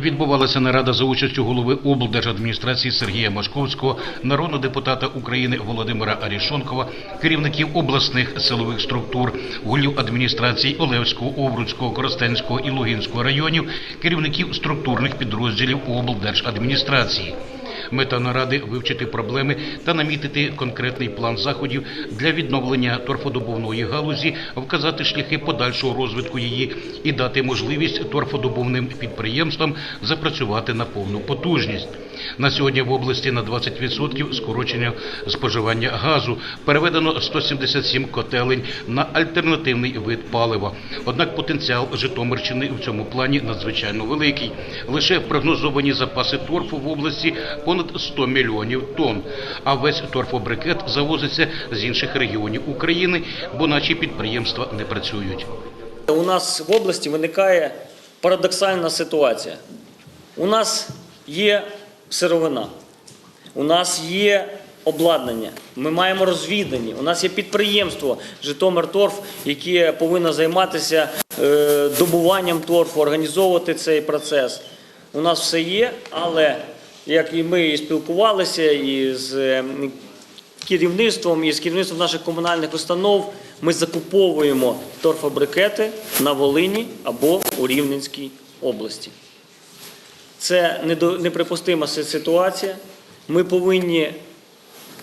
Відбувалася нарада за участю голови облдержадміністрації Сергія Машковського, народного депутата України Володимира Арішонкова, керівників обласних силових структур, голів адміністрації Олевського, Овруцького, Коростенського і Лугінського районів, керівників структурних підрозділів облдержадміністрації. Мета наради вивчити проблеми та намітити конкретний план заходів для відновлення торфодобувної галузі, вказати шляхи подальшого розвитку її і дати можливість торфодобувним підприємствам запрацювати на повну потужність. На сьогодні в області на 20% скорочення споживання газу переведено 177 котелень на альтернативний вид палива. Однак потенціал Житомирщини в цьому плані надзвичайно великий. Лише прогнозовані запаси торфу в області понад 100 мільйонів тонн. А весь торфобрикет завозиться з інших регіонів України, бо наші підприємства не працюють. У нас в області виникає парадоксальна ситуація. У нас є сировина, у нас є обладнання, ми маємо розвідані, у нас є підприємство Житомирторф, яке повинно займатися е, добуванням торфу, організовувати цей процес. У нас все є, але як і ми і спілкувалися і з е, керівництвом і з керівництвом наших комунальних установ ми закуповуємо торфобрикети на Волині або у Рівненській області. Це неприпустима ситуація. Ми повинні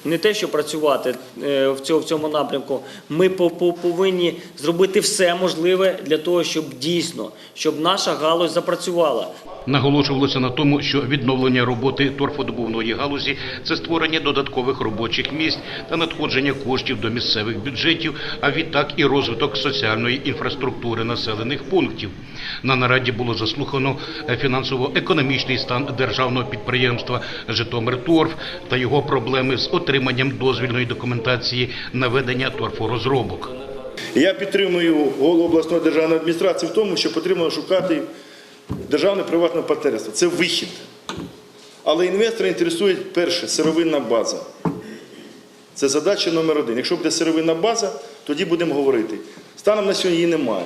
не те, що працювати е, в цьому, напрямку, ми по- по- повинні зробити все можливе для того, щоб дійсно, щоб наша галузь запрацювала. Наголошувалося на тому, що відновлення роботи торфодобувної галузі це створення додаткових робочих місць та надходження коштів до місцевих бюджетів, а відтак і розвиток соціальної інфраструктури населених пунктів. На нараді було заслухано фінансово-економічний стан державного підприємства Житомирторф та його проблеми з отриманням дозвільної документації на ведення торфорозробок. Я підтримую голову обласної державної адміністрації в тому, що потрібно шукати державне приватне партнерство. Це вихід. Але інвестора інтересує перше сировинна база. Це задача номер один. Якщо буде сировинна база, тоді будемо говорити. Станом на сьогодні її немає.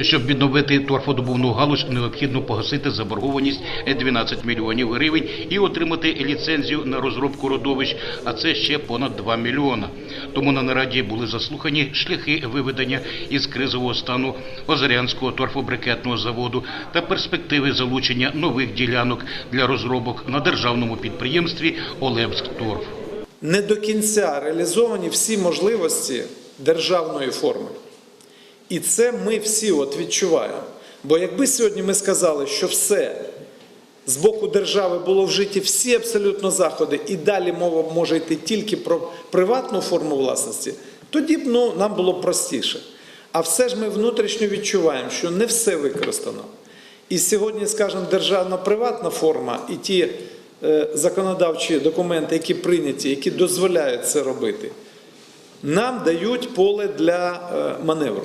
Щоб відновити торфодобувну галузь, необхідно погасити заборгованість 12 мільйонів гривень і отримати ліцензію на розробку родовищ, а це ще понад 2 мільйона. Тому на нараді були заслухані шляхи виведення із кризового стану Озарянського торфобрикетного заводу та перспективи залучення нових ділянок для розробок на державному підприємстві Олевськторф. не до кінця реалізовані всі можливості державної форми. І це ми всі от відчуваємо. Бо якби сьогодні ми сказали, що все з боку держави було вжиті всі абсолютно заходи, і далі мова може йти тільки про приватну форму власності, тоді б ну, нам було простіше. А все ж ми внутрішньо відчуваємо, що не все використано. І сьогодні, скажімо, державно-приватна форма і ті е, законодавчі документи, які прийняті, які дозволяють це робити, нам дають поле для е, маневру.